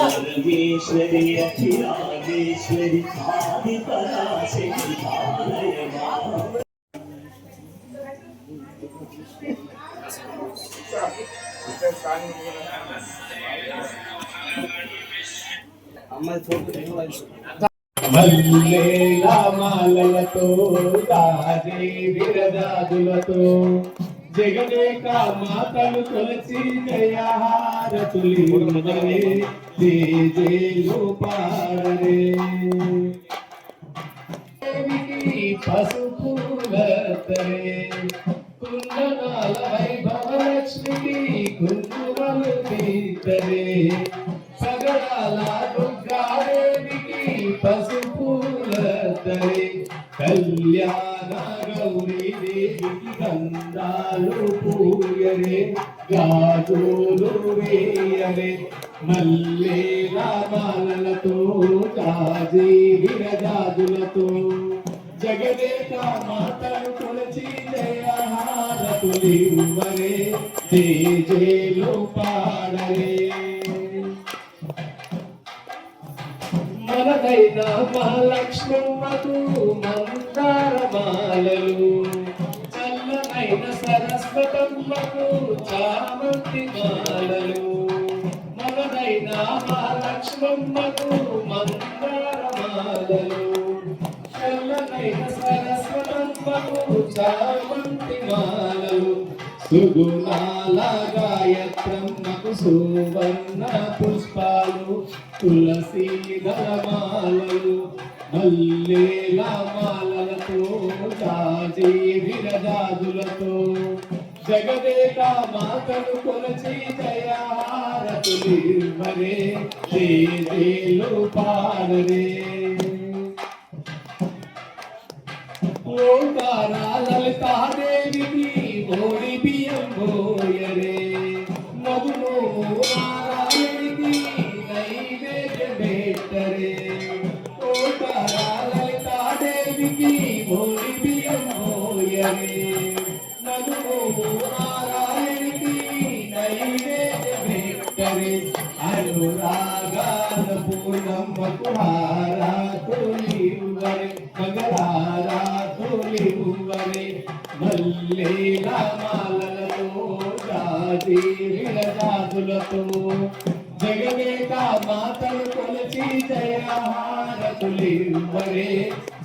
सर्वेश्वरी अखिलागेश्वरी आदि पराशे Thank you. Mallela మాలలతో రాజే విరదాదులతో జగదేక మాతలు కొలచి జయహారతులి పాడరే దేవికి పసుపు వైభవ లక్ష్మికి కుంకుమలు తీతరే సగడాల దుర్గాదేవికి పసుపులతరే కళ్యాణ గౌరీ దేవికి గంధాలు పూయరే గాజులు వేయరే మల్లే మాలలతో జాజీ విరజాజులతో జగదేక మాతను కొలచి జయహారతులివ్వరే జయ జయలు పాడరే. తనదైన మహాలక్ష్మమ్మకు మందార మాలలు చల్లనైన సరస్వతమ్మకు చామంతి మాలలు. మనదైన మహాలక్ష్మమ్మకు మందార మాలలు చల్లనైన సరస్వతమ్మకు చామంతి మాలలు. సుగుణాల గాయత్రమ్మకు సువర్ణ పుష్పాలు తులసి దళమాలలు మల్లేల మాలలతో జాజీ విరజాజులతో జగదేక మాతను కొలచి జయహారతులి మరే పాడరే ఓంకార లలితాదేవికి ఓడి బియ్యం లలితాదేవికి ఓడి బియ్యం పోయరే మధును నారాయణికి నైవేద్యం పెట్టరే అనురాగాల పూర్ణమ్మకు హారాతులివ్వరే మాలలతో రాజీ విరజాతులతో జగదేక మాతలు కొలచి జయహారతులివ్వరే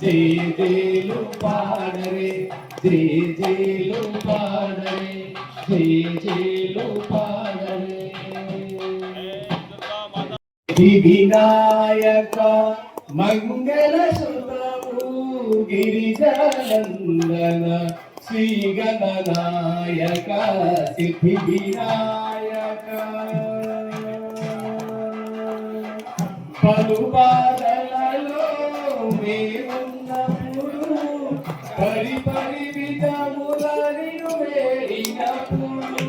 జయ జేలు పాడరే. జయ జేలు పాడరే. జయ జేలు పాడరే. వినాయక మంగళ సుతము గిరిజనందన. శ్రీ గణనాయక సిద్ధి వినాయక. పలు బాధలలో మేమున్నప్పుడు పరి పరి విధములను వేడినప్పుడు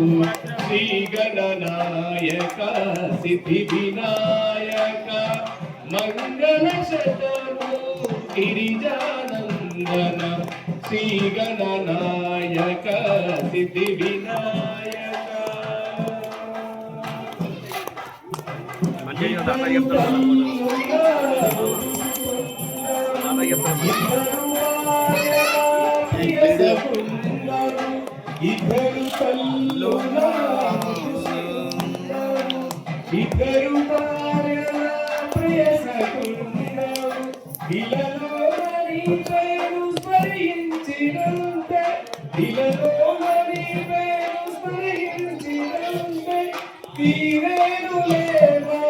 శ్రీ గణనాయక సిద్ధి వినాయక మంగళ శతము గిరిజానందన శ్రీ గణనాయక సిద్ధి వినాయక చెప్తాను చెప్తాను ఇద్దరు ఇద్దరు భార్యల ఇలలో పేరు స్మరించినంతే ఇలలో పేరు స్మరించినంతే తీరేను లేవా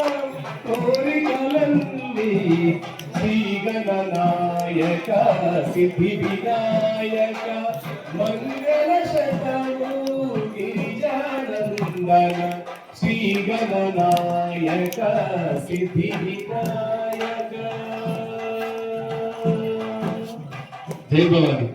కోరికలన్నీ శ్రీగణనాయక సిద్ధి వినాయక మంగళ శతము గిరిజానందన శ్రీగణనాయక సిద్ధి వినాయక జై భవాని.